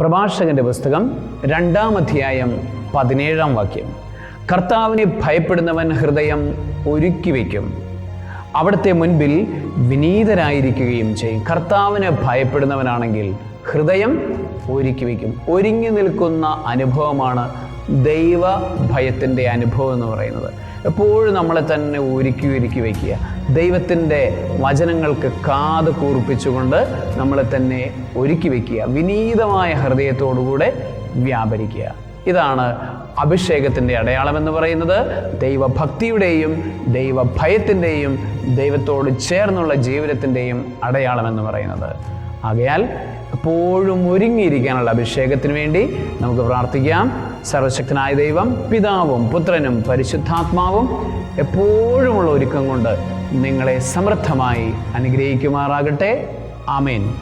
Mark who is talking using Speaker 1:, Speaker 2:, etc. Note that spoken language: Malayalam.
Speaker 1: പ്രഭാഷകന്റെ പുസ്തകം രണ്ടാം അധ്യായം പതിനേഴാം വാക്യം. കർത്താവിനെ ഭയപ്പെടുന്നവൻ ഹൃദയം ഒരുക്കി വയ്ക്കും. അവിടുത്തെ മുൻപിൽ വിനീതരായിരിക്കുകയും ചെയ്യും. കർത്താവിനെ ഭയപ്പെടുന്നവനാണെങ്കിൽ ഹൃദയം ഒരുക്കി വയ്ക്കും. ഒരുങ്ങി നിൽക്കുന്ന അനുഭവമാണ് ദൈവ ഭയത്തിന്റെ അനുഭവം എന്ന് പറയുന്നത്. എപ്പോഴും നമ്മളെ തന്നെ ഒരുക്കി ഒരുക്കി വയ്ക്കുക. ദൈവത്തിന്റെ വചനങ്ങൾക്ക് കാത് കൂർപ്പിച്ചുകൊണ്ട് നമ്മളെ തന്നെ ഒരുക്കി വയ്ക്കുക. വിനീതമായ ഹൃദയത്തോടുകൂടെ വ്യാപരിക്കുക. ഇതാണ് അഭിഷേകത്തിന്റെ അടയാളമെന്ന് പറയുന്നത്. ദൈവഭക്തിയുടെയും ദൈവഭയത്തിന്റെയും ദൈവത്തോട് ചേർന്നുള്ള ജീവിതത്തിന്റെയും അടയാളമെന്ന് പറയുന്നത്. ആകയാൽ എപ്പോഴും ഒരുങ്ങിയിരിക്കാനുള്ള അഭിഷേകത്തിന് വേണ്ടി നമുക്ക് പ്രാർത്ഥിക്കാം. സർവശക്തനായ ദൈവം പിതാവും പുത്രനും പരിശുദ്ധാത്മാവും എപ്പോഴുമുള്ള ഒരുക്കം കൊണ്ട് നിങ്ങളെ സമൃദ്ധമായി അനുഗ്രഹിക്കുമാറാകട്ടെ. ആമേൻ.